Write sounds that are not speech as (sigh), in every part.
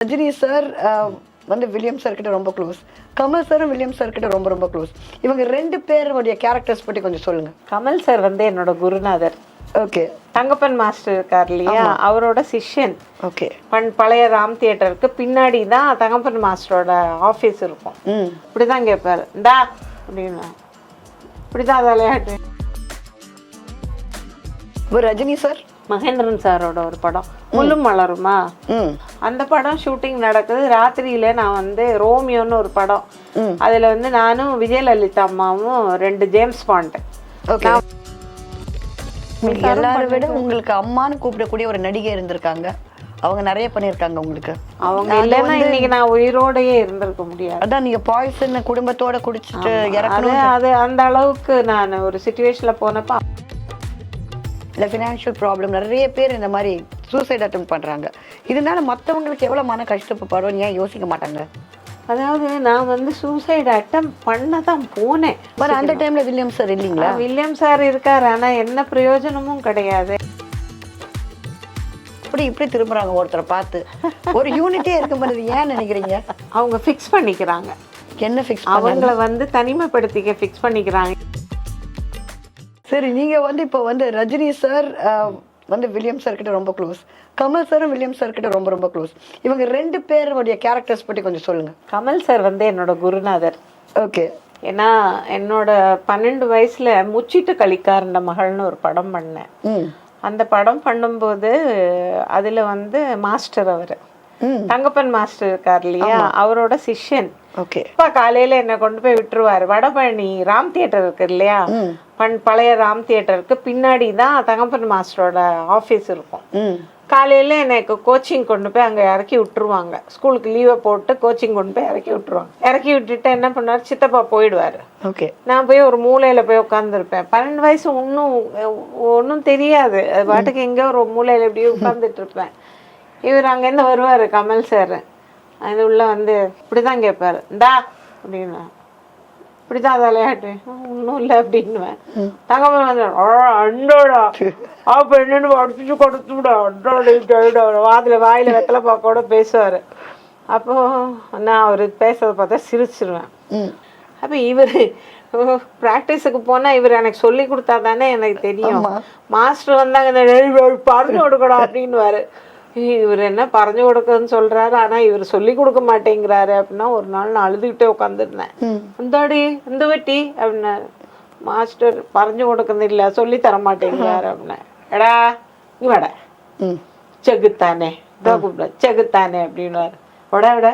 Rajini sir வந்து William sir கிட்ட ரொம்ப க்ளோஸ் கமல் சாரும் வில்லியம் சார் கிட்ட ரொம்ப ரொம்ப க்ளோஸ் இவங்க ரெண்டு பேருடைய கேரக்டர்ஸ் பத்தி கொஞ்சம் சொல்லுங்க. கமல் சார் வந்து என்னோட குருநாதர். ஓகே தங்கப்பன் மாஸ்டர் இருக்கார் இல்லையா? அவரோட சிஷ்யன். ஓகே பண் பழைய ராம் தியேட்டருக்கு பின்னாடி தான் தங்கப்பன் மாஸ்டரோட ஆஃபீஸ் இருக்கும். ம். இப்படிதான் கேட்பாரு இந்தா அப்படின்னு. இப்படிதான் விளையாட்டு. ரஜினி சார் மகேந்திரன் சாரோட ஒரு படம். முள்ளும் மலருமா? அந்த படம் ஷூட்டிங் நடக்குது. ராத்திரியில நான் வந்து ரோமியோன்னு ஒரு படம். அதுல வந்து நானும் விஜயலலிதா அம்மாவும் ரெண்டு ஜேம்ஸ் பாண்ட். எல்லாரும் விட உங்களுக்கு அம்மான்னு கூப்பிடக்கூடிய ஒரு நடிகை இருந்திருக்காங்க. அவங்க நிறைய பண்ணியிருக்காங்க உங்களுக்கு. அவங்க இல்லைன்னா இன்னைக்கு நான் உயிரோடயே இருந்திருக்க முடியாது. அதான் நீங்க பாய்சன் குடும்பத்தோட குடிச்சிட்டு இறக்கணும் அது அந்த அளவுக்கு நான் ஒரு சுச்சுவேஷன்ல போனப்ப இல்லை ஃபினான்ஷியல் ப்ராப்ளம் நிறைய பேர் இந்த மாதிரி சூசைட் அட்டம் பண்றாங்க. இதனால மத்தவங்களுக்கு எவ்வளவு மன கஷ்டப்படும் ஏன் யோசிக்க மாட்டாங்க? அதாவது நான் வந்து சூசைட் அட்டம் பண்ண தான் போனேன். பட் அந்த டைம்ல வில்லியம் சார் இல்லைங்களா? வில்லியம் சார் இருக்காரு ஆனா என்ன பிரயோஜனமும் கிடையாது. இப்படி இப்படி திரும்புறாங்க ஒருத்தரை பார்த்து. ஒரு யூனிட்டே இருக்க மாதிரி ஏன் நினைக்கிறீங்க? அவங்க ஃபிக்ஸ் பண்ணிக்கிறாங்க. என்ன ஃபிக்ஸ் அவங்கள வந்து தனிமைப்படுத்திக்க ஃபிக்ஸ் பண்ணிக்கிறாங்க. சரி நீங்க வந்து இப்போ வந்து ரஜினி சார் வந்து வில்லியம் சார் கிட்ட ரொம்ப க்ளோஸ் கமல் சாரும் வில்லியம் சார் கிட்ட ரொம்ப ரொம்ப க்ளோஸ் இவங்க ரெண்டு பேருடைய கேரக்டர்ஸ் பத்தி கொஞ்சம் சொல்லுங்க. கமல் சார் வந்து என்னோட குருநாதர். ஓகே ஏன்னா என்னோட பன்னெண்டு வயசுல முச்சிட்டு கலிக்காரண்ட மகள்னு ஒரு படம் பண்ணேன். அந்த படம் பண்ணும்போது அதுல வந்து மாஸ்டர் அவர். தங்கப்பன் மாஸ்டர் இருக்கார் இல்லையா? அவரோட சிஷ்யன். ஓகே. அப்பா காலையில என்னை கொண்டு போய் விட்டுருவாரு. வடபழனி ராம் தியேட்டர் இருக்கு இல்லையா? பண் பழைய ராம் தியேட்டருக்கு பின்னாடி தான் தங்கப்பன் மாஸ்டரோட ஆஃபீஸ் இருக்கும். காலையில எனக்கு கோச்சிங் கொண்டு போய் அங்க இறக்கி விட்டுருவாங்க. ஸ்கூலுக்கு லீவை போட்டு கோச்சிங் கொண்டு போய் இறக்கி விட்டுருவாங்க. இறக்கி விட்டுட்டு என்ன பண்ணுவார்? சித்தப்பா போயிடுவாரு. ஓகே. நான் போய் ஒரு மூலையில போய் உட்காந்துருப்பேன் பன்னெண்டு வயசு ஒன்றும் ஒன்றும் தெரியாது. அது பாட்டுக்கு எங்கேயோ ஒரு மூலையில எப்படியோ உட்காந்துட்டு இருப்பேன். இவர் அங்கேருந்து வருவார் கமல் சார் அது உள்ளே வந்து இப்படி தான் கேட்பார் இந்தா அப்படின்னா இப்படி தான் தலையாட்டு ஒன்றும் இல்லை அப்படின்னுவேன். தங்கம்மா வந்து அண்டோடா. அப்போ என்னென்னு அடிச்சு கொடுத்து விட அண்டோட வாதில் வாயில் வெத்தலை பாக்கோட பேசுவார். அப்போது நான் அவர் பேசுறதை பார்த்தா சிரிச்சிருவேன். அப்போ இவர் ப்ராக்டிஸுக்கு போனால் இவர் எனக்கு சொல்லி கொடுத்தா தானே எனக்கு தெரியும். மாஸ்டர் வந்தாங்க இந்த பறந்து கொடுக்கணும் அப்படின்னு இவர் என்ன பறஞ்சு கொடுக்குறதுன்னு சொல்றாரு ஆனா இவர் சொல்லி கொடுக்க மாட்டேங்கிறாரு அப்படின்னா ஒரு நாள் நான் அழுதுகிட்டே உட்காந்துருந்தேன் இந்தாடி இந்த வெட்டி அப்படின்னாரு மாஸ்டர் பறஞ்சு கொடுக்கறது சொல்லி தர மாட்டேங்கிறாரு அப்படின்னா எடா இங்கே வேட செகுத்தானே இதான் கூப்பிட செகுத்தானே அப்படின்னாரு உட விட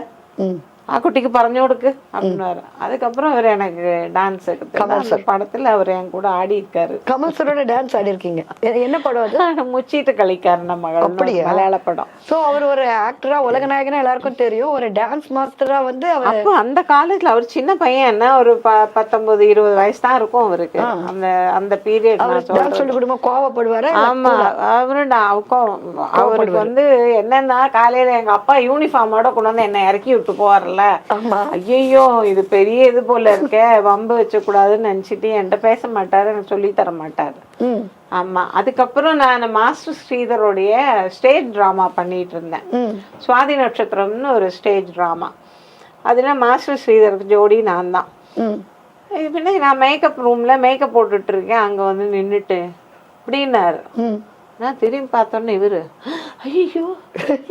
ம் ஆ குட்டிக்கு പറഞ്ഞു கொடுக்கு அப்படின்னாரு அதுக்கப்புறம் அவர் எனக்கு டான்ஸ் அந்த படத்துல அவர் என் கூட ஆடி இருக்காரு கமல் சாரோட டான்ஸ் ஆடி இருக்கீங்க என்ன படம் (laughs) அது முச்சிட்டு கழிக்காரு நம்ம மகள் அப்படியா? மலையாள படம் ஸோ அவர் ஒரு ஆக்டரா உலக நாயகனா எல்லாருக்கும் தெரியும் ஒரு டான்ஸ் மாஸ்டரா வந்து அவர் அப்போ அந்த காலத்துல அவர் சின்ன பையன் என்ன ஒரு ப பத்தொன்பது இருபது வயசு தான் இருக்கும் அவருக்கு அந்த அந்த பீரியட் நான் டான்ஸ் சொல்றேன் சொல்லி கொடுமா கோவப்படுவாரு ஆமா அவரு நான் அவருக்கும் அவருக்கு வந்து என்னன்னா காலையில எங்க அப்பா யூனிஃபார்மோட கொண்டு வந்து என்ன இறக்கி விட்டு போவார்ல ஆமா. ஐயோ இது பெரிய இது போல இருக்கே. வம்பு வச்ச கூடாதுன்னு நினைச்சிட்டு என்கிட்ட பேச மாட்டாரு எனக்கு சொல்லி தர மாட்டாரு. ஆமா. அதுக்கப்புறம் நான் மாஸ்டர் ஸ்ரீதருடைய ஸ்டேஜ் டிராமா பண்ணிட்டு இருந்தேன். சுவாதி நட்சத்திரம்னு ஒரு ஸ்டேஜ் டிராமா. அதுல மாஸ்டர் ஸ்ரீதருக்கு ஜோடி நான் தான். இது நான் மேக்கப் ரூம்ல மேக்கப் போட்டுட்டு இருக்கேன் அங்க வந்து நின்னுட்டு அப்படின்னாரு. நான் திரும்பி பார்த்தோன்னே இவரு ஐயோ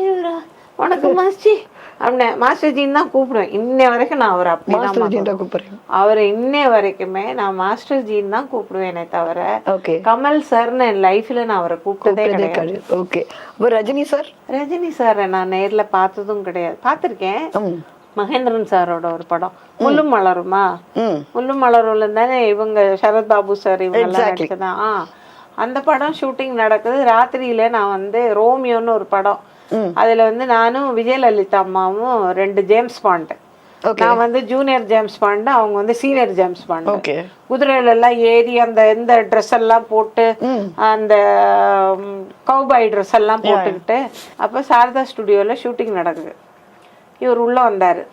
இவரா? வணக்கம் மாஸ்டி அப்படின்னே மாஸ்டர்ஜின்னு தான் கூப்பிடுவேன். இன்ன வரைக்கும் நான் அவர் அப்படிதான் மாஸ்டர் ஜீண்டா கூப்பிடுறீங்க அவரை இன்ன வரைக்குமே நான் மாஸ்டர் ஜின்னு தான் கூப்பிடுவேனே தவிர. ஓகே கமல் சார்னு என் லைஃப்ல நான் அவரை கூப்பிட்டதே கிடையாது. ஓகே அப்போ ரஜினி சார்? ரஜினி சாரை நான் நேர்ல பார்த்ததும் கிடையாது. பார்த்திருக்கேன். மகேந்திரன் சாரோட ஒரு படம். முள்ளும் மலருமா? முள்ளும் மலரும்ல தானே இவங்க சரத் பாபு சார் இவங்க எல்லாம் நடிச்சதான் அந்த படம் ஷூட்டிங் நடக்குது. ராத்திரியில நான் வந்து ரோமியோன்னு ஒரு படம். அதுல வந்து நானும் விஜயலலிதா அம்மாவும் ரெண்டு ஜேம்ஸ் பாண்ட். நான் வந்து ஜூனியர் ஜேம்ஸ் பாண்ட் அவங்க வந்து சீனியர் ஜேம்ஸ் பாண்ட். குதிரையில எல்லாம் ஏறி அந்த இந்த ட்ரெஸ் எல்லாம் போட்டு அந்த கவுபாய் ட்ரெஸ் எல்லாம் போட்டுக்கிட்டு அப்போ சாரதா ஸ்டுடியோல ஷூட்டிங் நடக்குது. இவர் உள்ள வந்தாரு.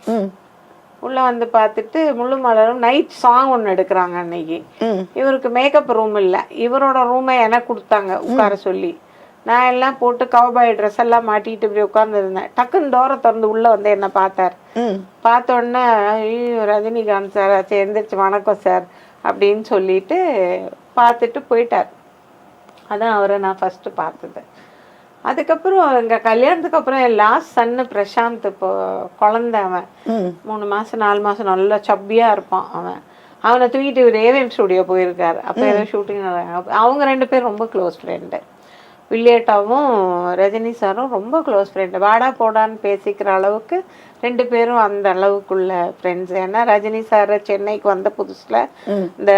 உள்ள வந்து பார்த்துட்டு முள்ளு மலரும் நைட் சாங் ஒன்று எடுக்கிறாங்க அன்னைக்கு. இவருக்கு மேக்கப் ரூம் இல்லை. இவரோட ரூமை எனக்கு கொடுத்தாங்க உட்கார சொல்லி. நான் எல்லாம் போட்டு கவபாய் ட்ரெஸ் எல்லாம் மாட்டிட்டு இப்படி உட்காந்துருந்தேன் டக்குன்னு டோரை திறந்து உள்ள வந்து என்ன பார்த்தார். பார்த்த உடனே ஐயோ ரஜினிகாந்த் சார் எந்திரிச்சு வணக்கம் சார் அப்படின்னு சொல்லிட்டு பார்த்துட்டு போயிட்டார். அதான் அவரை நான் ஃபஸ்ட்டு பார்த்தது. அதுக்கப்புறம் எங்கள் கல்யாணத்துக்கு அப்புறம் என் லாஸ்ட் சன்னு பிரசாந்த் இப்போ குழந்தை அவன். மூணு மாதம் நாலு மாதம் நல்லா சப்பியாக இருப்பான் அவன். அவனை தூக்கிட்டு இவர் ஏவிஎம் ஸ்டுடியோ போயிருக்காரு. அப்போ ஏதோ ஷூட்டிங் அவங்க ரெண்டு பேரும் ரொம்ப க்ளோஸ் ஃப்ரெண்டு வில்லேட்டாவும் ரஜினி சாரும் ரொம்ப க்ளோஸ் ஃப்ரெண்டு வாடா போடான்னு பேசிக்கிற அளவுக்கு ரெண்டு பேரும் அந்த அளவுக்குள்ள ஃப்ரெண்ட்ஸ் ஏன்னா ரஜினி சார் சென்னைக்கு வந்த புதுசில் இந்த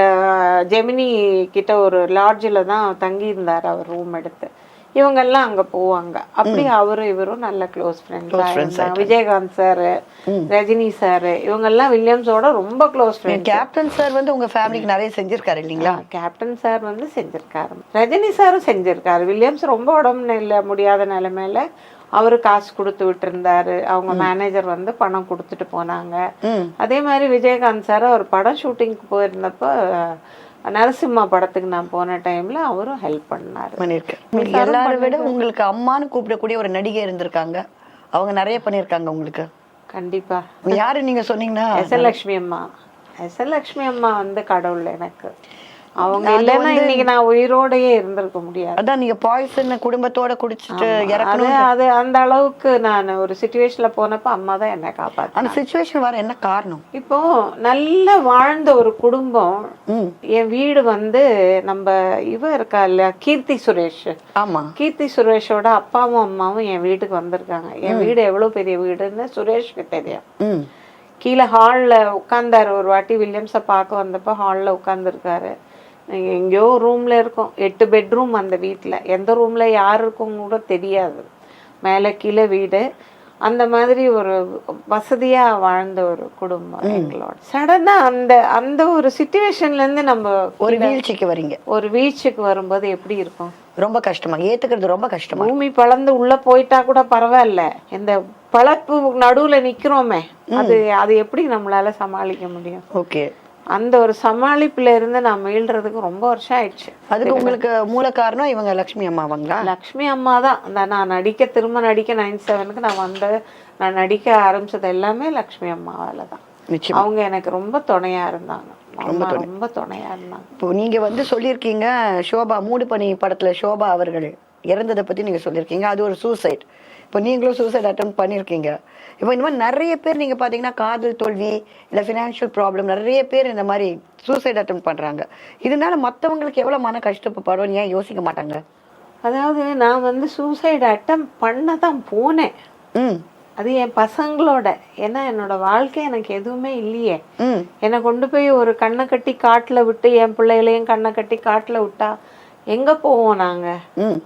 ஜெமினி கிட்ட ஒரு லாட்ஜில் தான் தங்கியிருந்தார் அவர் ரூம் எடுத்து. இவங்கெல்லாம் அங்கே போவாங்க. அப்படி அவரும் இவரும் நல்ல க்ளோஸ் ஃப்ரெண்ட்ஸாக இருந்தாங்க. விஜயகாந்த் சார் ரஜினி சார் இவங்கெல்லாம் வில்லியம்ஸோட ரொம்ப க்ளோஸ் ஃப்ரெண்ட் கேப்டன் சார் வந்து உங்க ஃபேமிலிக்கு நிறைய செஞ்சிருக்காரு இல்லைங்களா? கேப்டன் சார் வந்து செஞ்சிருக்காரு. ரஜினி சாரும் செஞ்சிருக்காரு. வில்லியம்ஸ் ரொம்ப உடம்பு இல்லை முடியாத நிலைமையில அவரு காசு கொடுத்து விட்டுருந்தாரு. அவங்க மேனேஜர் வந்து பணம் கொடுத்துட்டு போனாங்க. அதே மாதிரி விஜயகாந்த் சார் அவர் படம் ஷூட்டிங்க்கு போயிருந்தப்போ நரசிம்மா படத்துக்கு நான் போன டைம்ல அவரும் ஹெல்ப் பண்ணாரு. பண்ணியிருக்கேன் உங்களுக்கு எல்லாரை விட உங்களுக்கு அம்மான்னு கூப்பிடக்கூடிய ஒரு நடிகை இருந்திருக்காங்க. அவங்க நிறைய பண்ணியிருக்காங்க உங்களுக்கு. கண்டிப்பா. யாரு நீங்க சொன்னீங்கன்னா? எஸ் எல் லட்சுமி அம்மா. எஸ் எல் லட்சுமி அம்மா வந்து கடவுள் எனக்கு. அவங்க இல்லைன்னா இன்னைக்கு நான் உயிரோடயே இருந்திருக்க முடியாது. அதான் நீங்க பாய்சன் குடும்பத்தோட குடிச்சிட்டு இறக்கணும் அது அந்த அளவுக்கு நான் ஒரு சுச்சுவேஷன்ல போனப்ப அம்மா தான் என்னை காப்பாத்து அந்த சுச்சுவேஷன் வர என்ன காரணம்? இப்போ நல்ல வாழ்ந்த ஒரு குடும்பம் என் வீடு வந்து நம்ம இவ இருக்கா இல்லையா? கீர்த்தி சுரேஷ். ஆமா. கீர்த்தி சுரேஷோட அப்பாவும் அம்மாவும் என் வீட்டுக்கு வந்திருக்காங்க. என் வீடு எவ்வளவு பெரிய வீடுன்னு சுரேஷ்க்கு தெரியும். கீழே ஹாலில் உட்காந்தாரு ஒரு வாட்டி வில்லியம்ஸை பார்க்க வந்தப்போ ஹாலில் உட்காந்துருக்காரு எங்கேயோ ரூமில் இருக்கும். எட்டு பெட்ரூம் அந்த வீட்டில் எந்த ரூமில் யார் இருக்கும் கூட தெரியாது. மேலே கீழே வீடு. அந்த மாதிரி ஒரு வசதியாக வாழ்ந்த ஒரு குடும்பம் எங்களோட. சடனாக அந்த அந்த ஒரு சுச்சுவேஷன்லேருந்து நம்ம ஒரு வீழ்ச்சிக்கு வரீங்க. ஒரு வீழ்ச்சிக்கு வரும்போது எப்படி இருக்கும்? ரொம்ப கஷ்டமா. ஏத்துக்கிறது ரொம்ப கஷ்டமா. பூமி பிளந்து உள்ள போயிட்டா கூட பரவாயில்ல. இந்த பழப்பு நடுவுல நிக்கிறோமே. அது அது எப்படி நம்மளால சமாளிக்க முடியும்? ஓகே. அந்த ஒரு சமாளிப்புல இருந்து நான் மீள்றதுக்கு ரொம்ப வருஷம் ஆயிடுச்சு. அதுக்கு உங்களுக்கு மூல காரணம் இவங்க லக்ஷ்மி அம்மாவாங்களா? லக்ஷ்மி அம்மா தான். நான் நடிக்க திரும்ப நடிக்க நைன் செவனுக்கு நான் வந்த நான் நடிக்க ஆரம்பிச்சது எல்லாமே லக்ஷ்மி அம்மாவால தான். அவங்க எனக்கு ரொம்ப துணையா இருந்தாங்க. அம்மா ரொம்ப துணையா இருந்தாங்க. இப்போ நீங்க வந்து சொல்லியிருக்கீங்க சோபா மூடு பனி படத்துல சோபா அவர்கள் இறந்ததை பத்தி நீங்க சொல்லியிருக்கீங்க. அது ஒரு சூசைட் இப்போ நீங்களும் சூசைட் அட்டம் பண்ணியிருக்கீங்க இப்போ இந்த மாதிரி நிறைய பேர் நீங்க பாத்தீங்கன்னா காதல் தோல்வி இல்ல ஃபினான்ஷியல் ப்ராப்ளம் நிறைய பேர் இந்த மாதிரி சூசைட் அட்டம் பண்றாங்க. இதனால மத்தவங்களுக்கு எவ்வளவு மன கஷ்டப்படும் ஏன் யோசிக்க மாட்டாங்க? அதாவது நான் வந்து சூசைட் அட்டம் பண்ண தான் போனேன். ம். அது என் பசங்களோட. ஏன்னா என்னோட வாழ்க்கை எனக்கு எதுவுமே இல்லையே. ம். என்னை கொண்டு போய் ஒரு கண்ணை கட்டி காட்டுல விட்டு என் பிள்ளைகளையும் கண்ணை கட்டி காட்டுல விட்டா எங்க போவோம் நாங்க? ம்.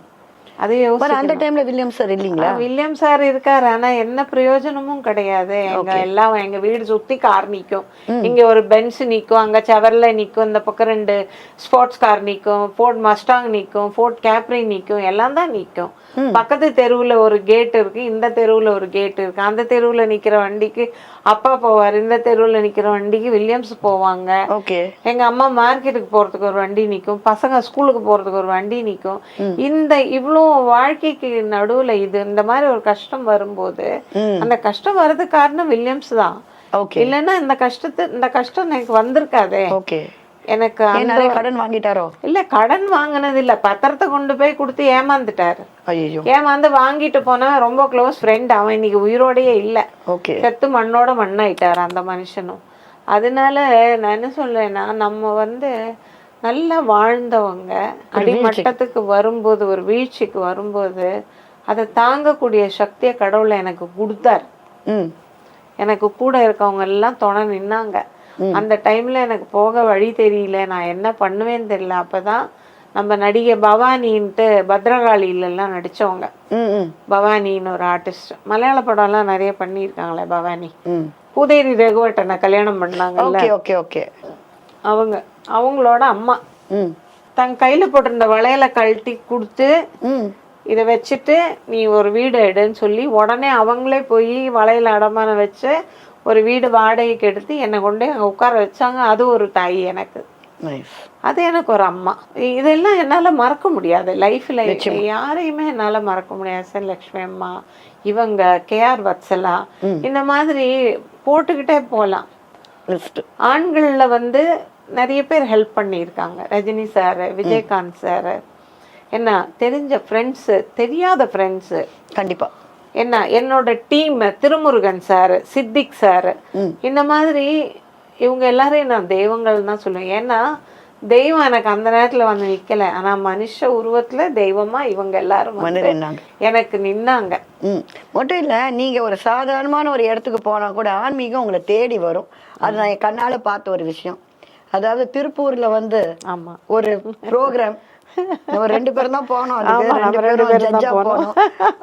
அது பட் அந்த டைம்ல வில்லியம் சார் இல்லைங்களா? வில்லியம் சார் இருக்காரு. ஆனா என்ன பிரயோஜனமும் கிடையாது. எங்க எல்லாம் எங்க வீடு சுத்தி கார் நிக்கும். இங்க ஒரு பென்ஸ் நிக்கும். அங்க செவர்ல நிக்கும். இந்த பக்கம் ரெண்டு ஸ்போர்ட்ஸ் கார் நிக்கும். ஃபோர்ட் மஸ்டாங் நிக்கும். ஃபோர்ட் கேப்ரி நிக்கும். எல்லாம் தான் நிக்கும். பக்கத்து தெருவுல ஒரு கேட் இருக்கு. இந்த தெருவுல ஒரு கேட் இருக்கு. அந்த தெருவுல நிக்கிற வண்டிக்கு அப்பா போவார். இந்த தெருவுல நிக்கிற வண்டிக்கு வில்லியம்ஸ் போவாங்க. ஓகே எங்க அம்மா மார்க்கெட்டுக்கு போறதுக்கு ஒரு வண்டி நிக்கும். பசங்க ஸ்கூலுக்கு போறதுக்கு ஒரு வண்டி நிக்கும். இந்த இவ்வளோ வாழ்க்கைக்கு நடுவுல இது இந்த மாதிரி ஒரு கஷ்டம் வரும்போது அந்த கஷ்டம் வர்றதுக்கு காரணம் வில்லியம்ஸ் தான். இல்லைன்னா இந்த கஷ்டத்து இந்த கஷ்டம் எனக்கு வந்திருக்காதே. எனக்கு நிறைய கடன் வாங்கிட்டாரோ? இல்ல கடன் வாங்கினது இல்ல பத்திரத்தை கொண்டு போய் கொடுத்து ஏமாந்துட்டாரு. ஐயோ ஏமாந்து வாங்கிட்டு போனவன் ரொம்ப க்ளோஸ் ஃப்ரெண்ட். அவன் இன்னைக்கு உயிரோடயே இல்ல. செத்து மண்ணோட மண்ணாயிட்டார் அந்த மனுஷனும். அதனால நான் என்ன சொல்றேன்னா நம்ம வந்து நல்லா வாழ்ந்தவங்க. அடிமட்டத்துக்கு வரும்போது ஒரு வீழ்ச்சிக்கு வரும்போது அதை தாங்கக்கூடிய சக்தியை கடவுளை எனக்கு கொடுத்தார். எனக்கு கூட இருக்கவங்க எல்லாம் துணை நின்னாங்க. அந்த டைம்ல எனக்கு போக வழி தெரியல. நான் என்ன பண்ணுவேன்னு தெரியல. அப்பதான் நம்ம நடிகை பவானின்ட்டு பத்ரகாளியில எல்லாம் நடிச்சவங்க பவானின்னு ஒரு ஆர்டிஸ்ட் மலையாள படம்லாம் நிறைய பண்ணியிருக்காங்களே பவானி. பூதேரி ரகுவட்டனை கல்யாணம் பண்ணாங்கல்ல. Okay okay okay. அவங்க. அவங்களோட அம்மா. தன் கையில போட்டிருந்த வளையல கழட்டி கொடுத்து இதை வச்சுட்டு நீ ஒரு வீடு எடுன்னு சொல்லி உடனே அவங்களே போய் வளையல அடமானம் வச்சு ஒரு வீடு வாடகைக்கு எடுத்து என்னை கொண்டு அங்கே உட்கார வச்சாங்க. அது ஒரு தாய் எனக்கு. அது எனக்கு ஒரு அம்மா. இதெல்லாம் என்னால மறக்க முடியாது. லைஃப்ல யாரையுமே என்னால மறக்க முடியாது. சார் லக்ஷ்மி அம்மா இவங்க கேஆர் வத்சலா. இந்த மாதிரி போட்டுக்கிட்டே போலாம். லிஸ்ட் ஆண்கள்ல வந்து நிறைய பேர் ஹெல்ப் பண்ணியிருக்காங்க. ரஜினி சார் விஜயகாந்த் சார் என்ன தெரிஞ்ச ஃப்ரெண்ட்ஸு தெரியாத ஃப்ரெண்ட்ஸு கண்டிப்பா. என்ன என்னோட team Thirumurugan sir Siddique sir இந்த மாதிரி இவங்க எல்லாரையும் நான் தெய்வங்கள் தான் சொல்லுவேன். ஏன்னா தெய்வம் எனக்கு அந்த நேரத்துல வந்து நிக்கல. ஆனா மனுஷ உருவத்துல தெய்வமா இவங்க எல்லாரும் வந்து நின்னாங்க. எனக்கு நின்னாங்க. மட்டும் இல்ல நீங்க ஒரு சாதாரணமான ஒரு இடத்துக்கு போனா கூட ஆன்மீகம் உங்களை தேடி வரும். அது நான் என் கண்ணால பார்த்த ஒரு விஷயம். அதாவது திருப்பூர்ல வந்து ஆமா. ஒரு ப்ரோக்ராம் நம்ம ரெண்டு பேரும் தான் போனோம் ரெண்டு பேரும் ஜட்ஜா போனோம்.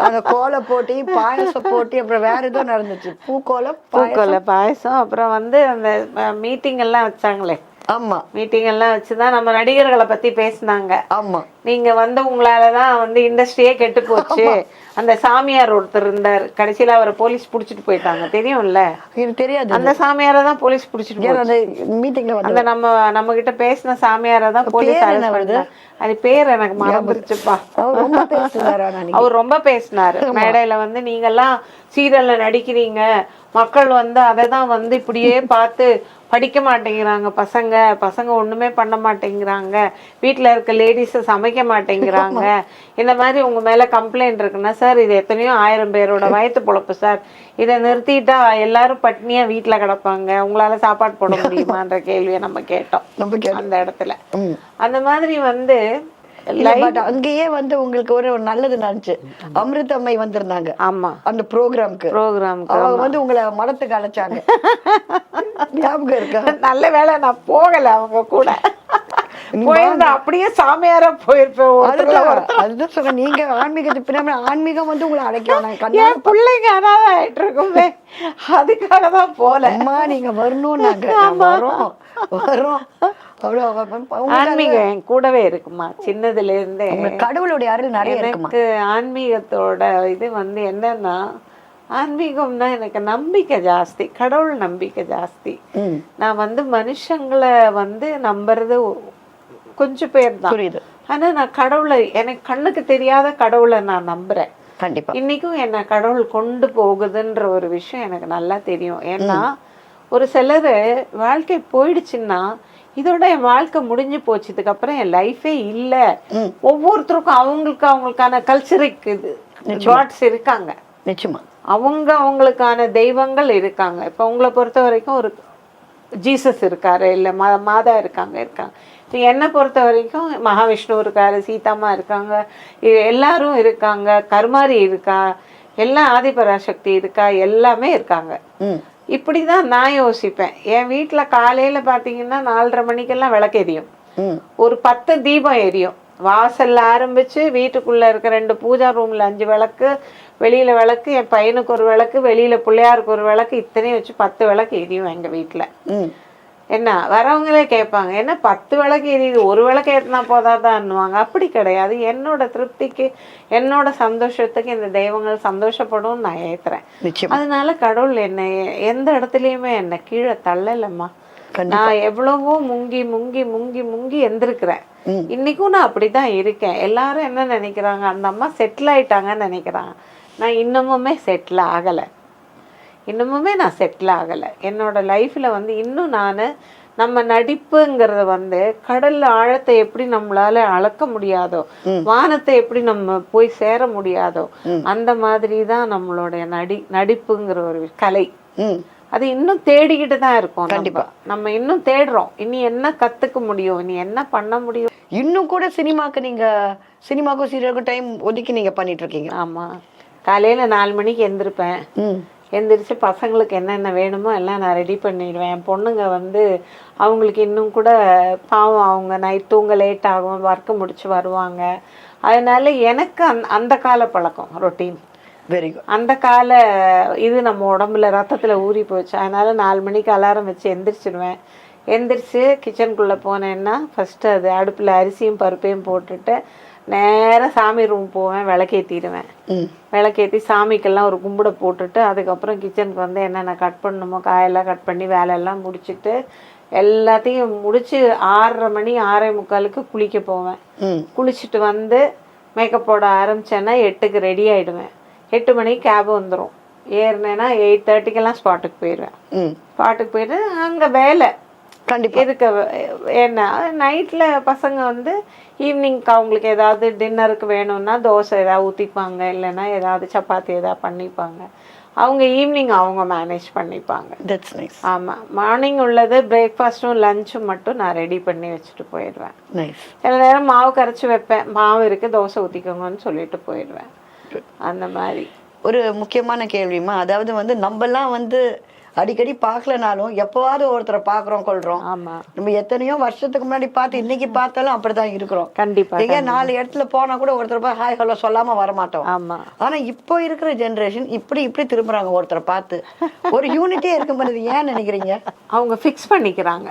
அந்த கோல போட்டி பாயசம் போட்டி அப்புறம் வேற ஏதோ நடந்துச்சு. பூக்கோலம் பூக்கோல பாயசம். அப்புறம் வந்து அந்த மீட்டிங் எல்லாம் வச்சாங்களே. ஆமா. மீட்டிங் எல்லாம் வச்சுதான் நம்ம நடிகர்களை பத்தி பேசினாங்க. ஆமா. நீங்க வந்து உங்களாலதான் வந்து இண்டஸ்ட்ரியே கெட்டு போச்சு அந்த சாமியார் ஒருத்தர் இருந்தார். கடைசியில அவரை போலீஸ் புடிச்சிட்டு போயிட்டாங்க. தெரியும்ல? தெரியாது. அந்த சாமியாரை தான் போலீஸ் புடிச்சிட்டு அந்த மீட்டிங்ல அந்த நம்ம நம்ம கிட்ட பேசின சாமியாரை தான் போலீஸ் வருது? அது பேர் எனக்கு மறந்துருச்சுப்பா. அவர் ரொம்ப பேசுனாரு ஆனா நீங்க அவர் ரொம்ப பேசினாரு. மேடையில வந்து நீங்கெல்லாம் சீரியல்ல நடிக்கிறீங்க. மக்கள் வந்து அதை தான் வந்து இப்படியே பார்த்து படிக்க மாட்டேங்கிறாங்க. பசங்க பசங்க ஒண்ணுமே பண்ண மாட்டேங்கிறாங்க. வீட்ல இருக்க லேடிஸ் சமைக்க மாட்டேங்கிறாங்க. இந்த மாதிரி உங்க மேல கம்ப்ளைண்ட் இருக்குன்னா சார் இது எத்தனையோ ஆயிரம் பேரோட வயிற்று பொழப்பு சார் இதை நிறுத்திட்டா எல்லாரும் பட்னியா வீட்ல கிடப்பாங்க. உங்களால சாப்பாடு போட முடியுமான்ற கேள்வியை நம்ம கேட்டோம். அந்த இடத்துல. அந்த மாதிரி வந்து பட் அங்கேயே வந்து உங்களுக்கு ஒரு நல்லது நடந்துச்சு. அமிர்தம்மை வந்திருந்தாங்க. ஆமா. அந்த ப்ரோக்ராம்க்கு ப்ரோக்ராம்க்கு அவங்க வந்து உங்களை மடத்துக்கு அழைச்சாங்க. (laughs) ஞாபகம் இருக்கா? நல்ல வேளை நான் போகல அவங்க கூட. அப்படியே சாமியாரா போயிருப்பேன் அதுதான் சொல்றேன். நீங்க ஆன்மீகத்துக்கு பின்னாடி ஆன்மீகம் வந்து உங்களை என் பிள்ளைங்க அனாதை ஆயிட்டு இருக்குமே. அதுக்காக தான் போல. அம்மா நீங்க வரணும் நாங்க வரோம். வரோம். அவ்வளோ ஆன்மீகம் என் கூடவே இருக்குமா? சின்னதுல இருந்தே உங்களுக்கு கடவுளுடைய அருள் நிறைய எனக்கு ஆன்மீகத்தோட இது வந்து என்னன்னா ஆன்மீகம்னா எனக்கு நம்பிக்கை ஜாஸ்தி கடவுள் நம்பிக்கை ஜாஸ்தி. நான் வந்து மனுஷங்களை வந்து நம்புறது கொஞ்சம் பேர் தான் புரியுது. ஆனா நான் கடவுளை எனக்கு கண்ணுக்கு தெரியாத கடவுளை நான் நம்புறேன். கண்டிப்பா. இன்னைக்கும் என்ன கடவுள் கொண்டு போகுதுன்ற ஒரு விஷயம் எனக்கு நல்லா தெரியும். ஏன்னா ஒரு சிலர் வாழ்க்கை போயிடுச்சுன்னா இதோட என் வாழ்க்கை முடிஞ்சு போச்சு. இதுக்கப்புறம் என் லைஃபே இல்லை. ஒவ்வொருத்தருக்கும் அவங்களுக்கு அவங்களுக்கான கல்ச்சர் இருக்குது காட்ஸ் இருக்காங்க. நிச்சயமா. அவங்க அவங்களுக்கான தெய்வங்கள் இருக்காங்க. இப்போ உங்களை பொறுத்த வரைக்கும் ஒரு ஜீசஸ் இருக்காரு இல்லை மா மாதா இருக்காங்க இருக்காங்க. இப்போ என்னை பொறுத்த வரைக்கும் மகாவிஷ்ணு இருக்காரு சீதாமா இருக்காங்க. இது எல்லாரும் இருக்காங்க. கருமாரி இருக்கா எல்லாம் ஆதிபராசக்தி இருக்கா எல்லாமே இருக்காங்க. இப்படி தான் நான் யோசிப்பேன். என் வீட்டில் காலையில் பார்த்தீங்கன்னா நாலரை மணிக்கெல்லாம் விளக்கு எரியும். ஒரு பத்து தீபம் எரியும். வாசல்ல ஆரம்பிச்சு வீட்டுக்குள்ள இருக்க ரெண்டு பூஜா ரூம்ல அஞ்சு விளக்கு வெளியில விளக்கு என் பையனுக்கு ஒரு விளக்கு வெளியில பிள்ளையாருக்கு ஒரு விளக்கு இத்தனையும் வச்சு பத்து விளக்கு எரியும் எங்க வீட்டுல என்ன வரவங்களே கேட்பாங்க என்ன பத்து விளக்கு எரியுது? ஒரு விளக்கு ஏற்றினா போதாதான்னுவாங்க. அப்படி கிடையாது. என்னோட திருப்திக்கு என்னோட சந்தோஷத்துக்கு இந்த தெய்வங்கள் சந்தோஷப்படும் நான் நிச்சயம். அதனால கடவுள் என்னை எந்த இடத்துலயுமே என்னை கீழே தள்ளலம்மா. நான் எவ்வளவோ முங்கி முங்கி முங்கி முங்கி எந்திருக்கிறேன். இன்னைக்கும் நான் அப்படிதான் இருக்கேன். எல்லாரும் என்ன நினைக்கிறாங்க? அந்த அம்மா செட்டில் ஆயிட்டாங்கன்னு நினைக்கிறாங்க. நான் இன்னமுமே செட்டில் ஆகல. இன்னமுமே நான் செட்டில் ஆகல. என்னோட லைஃப்ல வந்து இன்னும் நான் நம்ம நடிப்புங்கிறத வந்து கடல்ல ஆழத்தை எப்படி நம்மளால அளக்க முடியாதோ வானத்தை எப்படி நம்ம போய் சேர முடியாதோ அந்த மாதிரி தான் நம்மளுடைய நடி நடிப்புங்கிற ஒரு கலை. அது இன்னும் தேடிக்கிட்டு தான் இருக்கோம். கண்டிப்பா. நம்ம இன்னும் தேடுறோம். இனி என்ன கத்துக்க முடியும்? இனி என்ன பண்ண முடியும்? இன்னும் கூட சினிமாக்கு நீங்க சினிமாக்கும் சீரியலுக்கும் டைம் ஒதுக்கி நீங்க பண்ணிட்டு இருக்கீங்க. ஆமா. காலையில நாலு மணிக்கு எந்திருப்பேன். எந்திரிச்சு பசங்களுக்கு என்னென்ன வேணுமோ எல்லாம் நான் ரெடி பண்ணிடுவேன். என் பொண்ணுங்க வந்து அவங்களுக்கு இன்னும் கூட பாவம் அவங்க நைட் தூங்க லேட் ஆகும் ஒர்க்கு முடிச்சு வருவாங்க. அதனால எனக்கு அந் அந்த கால பழக்கம் ரொட்டீன் வெரி குட் அந்த கால இது நம்ம உடம்புல ரத்தத்துல ஊறி போச்சு. அதனால நாலு மணிக்கு அலாரம் வச்சு எந்திரிச்சிடுவேன் எந்திரிச்சு கிச்சனுக்குள்ளே போனேன்னா ஃபஸ்ட்டு அது அடுப்பில் அரிசியும் பருப்பையும் போட்டுட்டு நேரா சாமி ரூம் போவேன் விளக்கேற்றிடுவேன் விளக்கேற்றி சாமிக்கெல்லாம் ஒரு கும்பிட போட்டுட்டு அதுக்கப்புறம் கிச்சனுக்கு வந்து என்னென்ன கட் பண்ணணுமோ காயெல்லாம் கட் பண்ணி வேலையெல்லாம் முடிச்சுட்டு எல்லாத்தையும் முடிச்சு ஆறரை மணி ஆறே முக்காலுக்கு குளிக்க போவேன். குளிச்சுட்டு வந்து மேக்கப் போட ஆரம்பிச்சேன்னா எட்டுக்கு ரெடி ஆயிடுவேன். எட்டு மணிக்கு கேப் வந்துடும் ஏறினேன்னா எயிட் தேர்ட்டிக்கெல்லாம் ஸ்பாட்டுக்கு போயிடுவேன். ஸ்பாட்டுக்கு போயிட்டு அங்கே வேலை. கண்டிப்பா. இருக்க ஏன்னா நைட்டில் பசங்க வந்து ஈவினிங்க்கு அவங்களுக்கு ஏதாவது டின்னருக்கு வேணும்னா தோசை ஏதாவது ஊற்றிப்பாங்க இல்லைன்னா ஏதாவது சப்பாத்தி ஏதாவது பண்ணிப்பாங்க. அவங்க ஈவினிங் அவங்க மேனேஜ் பண்ணிப்பாங்க. தட்ஸ் நைஸ் ஆமாம் மார்னிங் உள்ளது பிரேக்ஃபாஸ்ட்டும் லஞ்சும் மட்டும் நான் ரெடி பண்ணி வச்சுட்டு போயிடுவேன். நைஸ் சில நேரம் மாவு கரைச்சி வைப்பேன். மாவு இருக்குது தோசை ஊற்றிக்கோங்கன்னு சொல்லிட்டு போயிடுவேன். அந்த மாதிரி. ஒரு முக்கியமான கேள்விமா அதாவது வந்து நம்மலாம் வந்து அடிக்கடி பார்க்கலனாலும் எப்போவாவது ஒருத்தரை பார்க்குறோம் கொள்றோம் நம்ம எத்தனையோ வருஷத்துக்கு முன்னாடி பார்த்து இன்னைக்கு பார்த்தாலும் அப்படிதான் இருக்கிறோம். கண்டிப்பாக எங்க நாலு இடத்துல போனா கூட ஒருத்தர் போய் ஹாய் ஹலோ சொல்லாம வர மாட்டோம் ஆமாம் ஆனா இப்போ இருக்கிற ஜெனரேஷன் இப்படி இப்படி திரும்புறாங்க ஒருத்தரை பார்த்து. ஒரு யூனிட்டே இருக்கும் போது ஏன் நினைக்கிறீங்க? அவங்க ஃபிக்ஸ் பண்ணிக்கிறாங்க.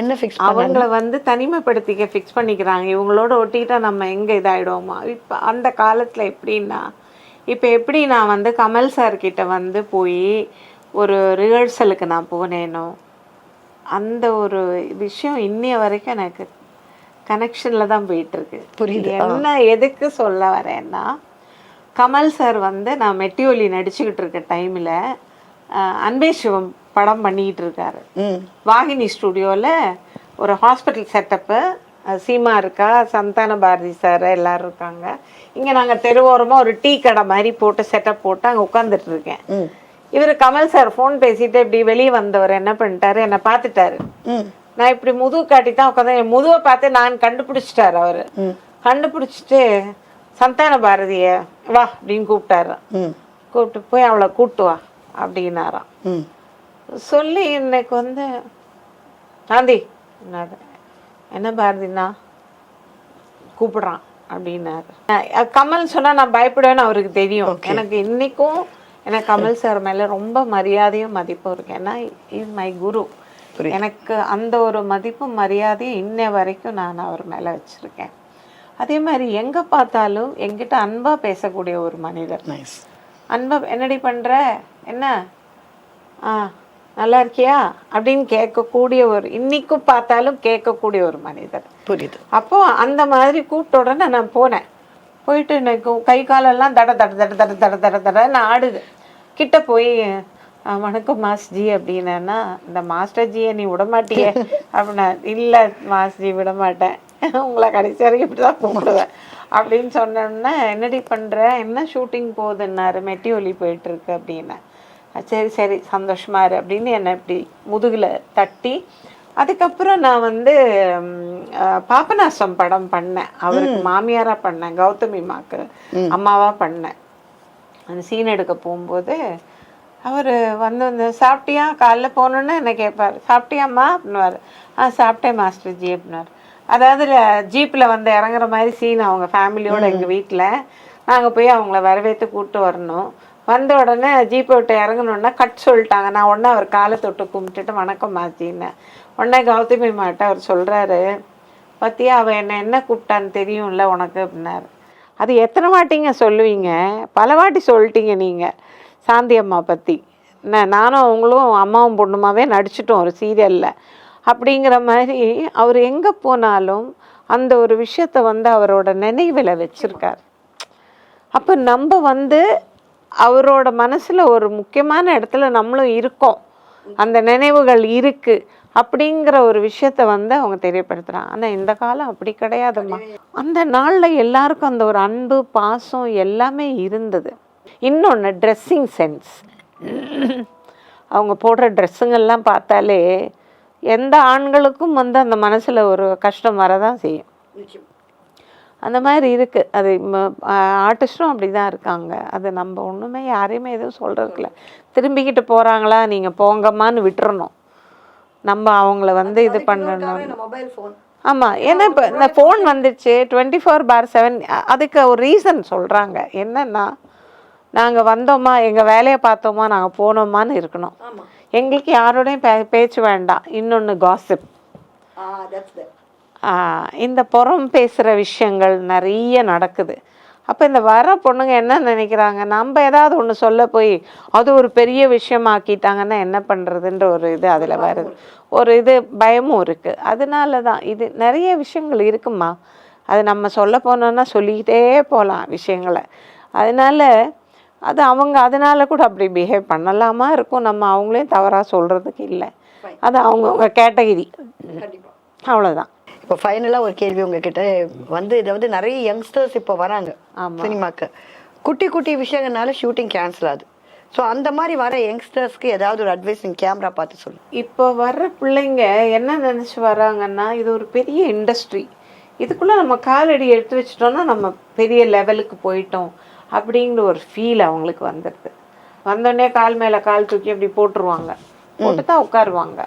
என்ன ஃபிக்ஸ் அவங்கள வந்து தனிமைப்படுத்திக்க ஃபிக்ஸ் பண்ணிக்கிறாங்க. இவங்களோட ஒட்டிட்டா நம்ம எங்கே இதாயிடுவோமா? இப்போ அந்த காலத்தில் எப்படின்னா இப்போ எப்படி நான் வந்து கமல் சார் கிட்ட வந்து போய் ஒரு ரிஹர்சலுக்கு நான் போனேனோ அந்த ஒரு விஷயம் இன்னைய வரைக்கும் எனக்கு கனெக்ஷனில் தான் போயிட்டுருக்கு. புரியுது, என்ன எதுக்கு சொல்ல வரேன்னா கமல் சார் வந்து நான் மெட்டியோலி நடிச்சுக்கிட்டு இருக்க டைமில் அன்பே சிவம் படம் பண்ணிக்கிட்டு இருக்காரு. வாகினி ஸ்டுடியோவில் ஒரு ஹாஸ்பிட்டல் செட்டப்பு சீமா இருக்கா சந்தான பாரதி சார் எல்லாரும் இருக்காங்க. இங்கே நாங்கள் தெருவோரமாக ஒரு டீ கடை மாதிரி போட்டு செட்டப் போட்டு அங்கே உட்காந்துட்டு இருக்கேன். இவர் கமல் சார் ஃபோன் பேசிட்டு இப்படி வெளியே வந்தவர் என்ன பண்ணிட்டாரு? என்னை பார்த்துட்டாரு. நான் இப்படி முதுகு காட்டி தான் உட்காந்து முதுவை பார்த்து நான் கண்டுபிடிச்சிட்டாரு அவர். கண்டுபிடிச்சிட்டு சந்தான பாரதிய வா அப்படின்னு கூப்பிட்டாரு. கூப்பிட்டு போய் அவளை கூட்டு வா அப்படின்னாராம். சொல்லி இன்னைக்கு வந்து காந்தி என்ன பாரதினா கூப்பிடுறான் அப்படின்னாரு. கமல் சொன்னா நான் பயப்படுவேன்னு அவருக்கு தெரியும். எனக்கு இன்னைக்கும் எனக்கு கமல் சார் மேல ரொம்ப மரியாதையும் மதிப்பும் இருக்கு. ஏன்னா இஸ் மை குரு எனக்கு அந்த ஒரு மதிப்பும் மரியாதையும் இன்ன வரைக்கும் நான் அவர் மேல வச்சிருக்கேன். அதே மாதிரி எங்க பார்த்தாலும் என்கிட்ட அன்பா பேசக்கூடிய ஒரு மனிதர். நைஸ் அன்பா என்னடி பண்ற? என்ன? ஆ நல்லா இருக்கியா? அப்படின்னு கேட்கக்கூடிய ஒரு இன்னைக்கும் பார்த்தாலும் கேட்கக்கூடிய ஒரு மனிதர். புரியுது. அப்போ அந்த மாதிரி கூப்பிட்ட உடனே நான் போனேன். போயிட்டு எனக்கு கை காலெல்லாம் தட தட தட தட தட தட தடன்னு ஆடுது. கிட்ட போய் "ஆ, வணக்கம் மாஸ்ஜி அப்படின்னா இந்த மாஸ்டர் ஜியை நீ விடமாட்டியே அப்படின்னா இல்லை மாஸ்ஜி விட மாட்டேன் உங்களை கடைசி வரைக்கும் இப்படி தான் கூப்பிடுவேன். அப்படின்னு சொன்னோன்னே என்னடி பண்ணுற என்ன ஷூட்டிங் போகுதுன்னாரு? மெட்டிஒலி போயிட்டுருக்கு அப்படின்னேன் "அஹ் சரி சரி சந்தோஷமா இரு அப்படின்னு என்னை இப்படி முதுகில் தட்டி அதுக்கப்புறம் நான் வந்து பாபநாசம் படம் பண்ணேன். அவருக்கு மாமியாரா பண்ணேன் கௌதமி மாக்கு. அம்மாவா பண்ணேன். அந்த சீன் எடுக்க போகும்போது அவர் வந்து வந்து சாப்பிட்டியா? காலைல போனோன்னே என்ன கேட்பார். சாப்பிட்டியாம்மா? அப்படின்னுவார். ஆ சாப்பிட்டேன் மாஸ்டர் ஜி அப்படின்னாரு அதாவது ஜீப்பில் வந்து இறங்குற மாதிரி சீன் அவங்க ஃபேமிலியோட எங்கள் வீட்டில் நாங்கள் போய் அவங்கள வரவேற்று கூப்பிட்டு வரணும். வந்த உடனே ஜீப்பை விட்டு இறங்கணுன்னா கட் சொல்லிட்டாங்க. நான் உடனே அவர் காலை தொட்டு கும்பிட்டுட்டு வணக்கம் மாத்தின்னேன் உடனே கௌதமி மாட்ட அவர் சொல்கிறாரு பத்தியா அவள் என்னை என்ன கூப்பிட்டான்னு தெரியும்ல உனக்கு அப்படின்னாரு. அது எத்தனை வாட்டிங்க சொல்லுவீங்க? பல வாட்டி சொல்லிட்டீங்க நீங்கள் சாந்தி அம்மா பற்றி நான் நானும் அவங்களும் அம்மாவும் பொண்ணுமாவே நடிச்சிட்டோம் ஒரு சீரியலில். அப்படிங்கிற மாதிரி அவர் எங்கே போனாலும் அந்த ஒரு விஷயத்தை வந்து அவரோட நினைவில் வச்சுருக்கார். அப்போ நம்ம வந்து அவரோட மனசில் ஒரு முக்கியமான இடத்துல நம்மளும் இருக்கோம். அந்த நினைவுகள் இருக்குது அப்படிங்கிற ஒரு விஷயத்த வந்து அவங்க தெரியப்படுத்துகிறாங்க ஆனால் இந்த காலம் அப்படி கிடையாதும்மா. அந்த நாளில் எல்லாருக்கும் அந்த ஒரு அன்பு பாசம் எல்லாமே இருந்தது. இன்னொன்று ட்ரெஸ்ஸிங் சென்ஸ் அவங்க போடுற ட்ரெஸ்ஸுங்கெல்லாம் பார்த்தாலே எந்த ஆண்களுக்கும் வந்து அந்த மனசில் ஒரு கஷ்டம் வரதான் செய்யும். அந்த மாதிரி இருக்குது அது ஆர்டிஸ்டும் அப்படி தான் இருக்காங்க. அது நம்ம ஒன்றுமே யாரையுமே எதுவும் சொல்கிறதுக்குல திரும்பிக்கிட்டு போகிறாங்களா நீங்கள் போங்கம்மான்னு விட்டுறணும். நம்ம அவங்கள வந்து இது பண்ணணும். ஆமாம் ஏன்னா இப்போ இந்த ஃபோன் வந்துடுச்சு டுவெண்ட்டி ஃபோர் பார் செவன் அதுக்கு ஒரு ரீசன் சொல்கிறாங்க என்னன்னா நாங்கள் வந்தோமா எங்கள் வேலையை பார்த்தோமா நாங்கள் போனோமான்னு இருக்கணும். எங்களுக்கு யாரோடையும் பே பேச்சு வேண்டாம். இன்னொன்று காசிப் இந்த புறம் பேசுகிற விஷயங்கள் நிறைய நடக்குது. அப்போ இந்த வர பொண்ணுங்க என்ன நினைக்கிறாங்க? நம்ம ஏதாவது ஒன்று சொல்ல போய் அது ஒரு பெரிய விஷயமாக்கிட்டாங்கன்னா என்ன பண்ணுறதுன்ற ஒரு இது அதில் வருது. ஒரு இது பயமும் இருக்குது அதனால தான் இது நிறைய விஷயங்கள் இருக்குமா? அது நம்ம சொல்ல போனோம்னா சொல்லிக்கிட்டே போகலாம் விஷயங்களை. அதனால அது அவங்க அதனால கூட அப்படி பிஹேவ் பண்ணலாமா இருக்கும். நம்ம அவங்களையும் தவறாக சொல்கிறதுக்கு இல்லை. அது அவங்கவுங்க கேட்டகிரி அவ்வளோதான் இப்போ ஃபைனலாக ஒரு கேள்வி உங்ககிட்ட வந்து இதை வந்து நிறைய யங்ஸ்டர்ஸ் இப்போ வராங்க ஆமா. சினிமாக்கு. குட்டி குட்டி விஷயங்கள்னால ஷூட்டிங் கேன்சல் ஆகுது. ஸோ அந்த மாதிரி வர யங்ஸ்டர்ஸ்க்கு ஏதாவது ஒரு அட்வைஸ் நீங்கள் கேமரா பார்த்து சொல்லு இப்போ வர்ற பிள்ளைங்க என்ன நினச்சி வராங்கன்னா இது ஒரு பெரிய இண்டஸ்ட்ரி இதுக்குள்ளே நம்ம காலடி எடுத்து வச்சிட்டோம்னா நம்ம பெரிய லெவலுக்கு போயிட்டோம் அப்படிங்கிற ஒரு ஃபீல் அவங்களுக்கு வந்துடுது. வந்தோடனே கால் மேலே கால் தூக்கி அப்படி போட்டுருவாங்க. போட்டு தான் உட்காருவாங்க.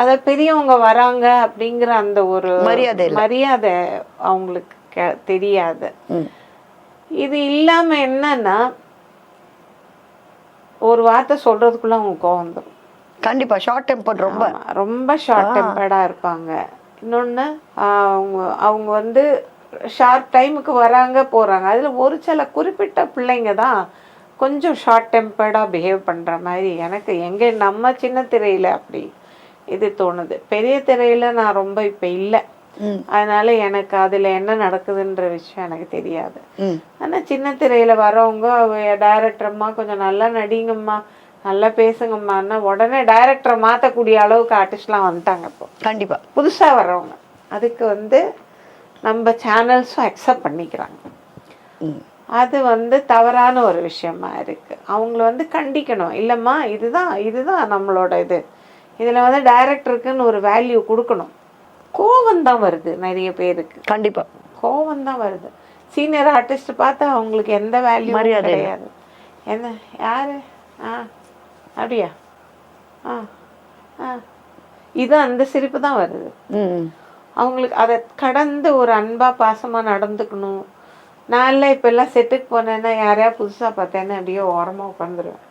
அதை பெரியவங்க வராங்க அப்படிங்கிற அந்த ஒரு மரியாதை மரியாதை அவங்களுக்கு தெரியாது. இது இல்லாம என்னன்னா ஒரு வார்த்தை சொல்றதுக்குள்ள அவங்க கோவம் வந்துடும் கண்டிப்பாக ஷார்ட் டெம்பர் ரொம்ப. ரொம்ப ஷார்ட் டெம்பர்டாக இருப்பாங்க. இன்னொன்று அவங்க அவங்க வந்து ஷார்ட் டைமுக்கு வராங்க போகிறாங்க அதில் ஒரு சில குறிப்பிட்ட பிள்ளைங்க தான் கொஞ்சம் ஷார்ட் டெம்பர்டாக பிஹேவ் பண்ணுற மாதிரி எனக்கு எங்கே நம்ம சின்ன திரையில் அப்படி இது தோணுது. பெரிய திரையில் நான் ரொம்ப இப்போ இல்லை. அதனால எனக்கு அதில் என்ன நடக்குதுன்ற விஷயம் எனக்கு தெரியாது. ம். ஆனால் சின்ன திரையில் வரவங்க டைரக்டர்ம்மா கொஞ்சம் நல்லா நடிங்கம்மா நல்லா பேசுங்கம்மான்னா உடனே டைரக்டரை மாற்றக்கூடிய அளவுக்கு ஆர்டிஸ்ட்லாம் வந்துட்டாங்க இப்போ. கண்டிப்பாக புதுசாக வர்றவங்க. அதுக்கு வந்து நம்ம சேனல்ஸும் அக்செப்ட் பண்ணிக்கிறாங்க. அது வந்து தவறான ஒரு விஷயமா இருக்கு. அவங்கள வந்து கண்டிக்கணும். இல்லைம்மா இதுதான் இதுதான் நம்மளோட இது. இதில் வந்து டைரக்டருக்குன்னு ஒரு வேல்யூ கொடுக்கணும். கோவம் தான் வருது நிறைய பேருக்கு. கண்டிப்பாக கோவம் தான் வருது. சீனியர் ஆர்டிஸ்ட் பார்த்தா அவங்களுக்கு எந்த வேல்யூ மரியாதை. கிடையாது. என்ன? யாரு? ஆ. அப்படியா? ஆ. ஆ. இது அந்த சிரிப்பு தான் வருது. அவங்களுக்கு அதை கடந்து ஒரு அன்பா பாசமா நடந்துக்கணும். நான்லாம் இப்போ எல்லாம் செட்டுக்கு போனேன்னா யாரையா புதுசா பார்த்தேன்னா அப்படியே ஓரமா உட்காந்துருவேன்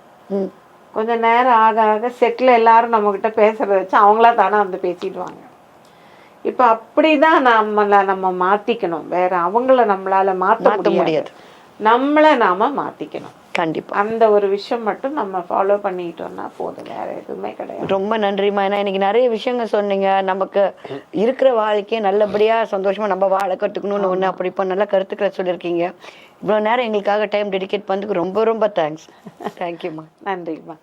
ம் கொஞ்ச நேரம் ஆக ஆக செட்டில் எல்லாரும் நம்மக்கிட்ட பேசுறத வச்சு அவங்களா தானே வந்து பேசிடுவாங்க. இப்போ அப்படிதான் நம்மள நம்ம மாத்திக்கணும். வேற அவங்கள நம்மளால மாத்த முடியாது. நம்மள நாம மாத்திக்கணும். கண்டிப்பாக அந்த ஒரு விஷயம் மட்டும் நம்ம ஃபாலோ பண்ணிக்கிட்டோம்னா போதும். வேற எதுவுமே கிடையாது. ரொம்ப நன்றிம்மா. ஏன்னா இன்னைக்கு நிறைய விஷயங்கள் சொன்னீங்க. நமக்கு இருக்கிற வாழ்க்கையை நல்லபடியா சந்தோஷமா நம்ம வாழ கற்றுக்கணும்னு ஒன்று அப்படி இப்போ நல்ல கருத்துக்களை சொல்லியிருக்கீங்க. இவ்வளோ நேரம் எங்களுக்காக டைம் டெடிகேட் பண்ணதுக்கு ரொம்ப ரொம்ப தேங்க்ஸ் தேங்க்யூம்மா நன்றிம்மா.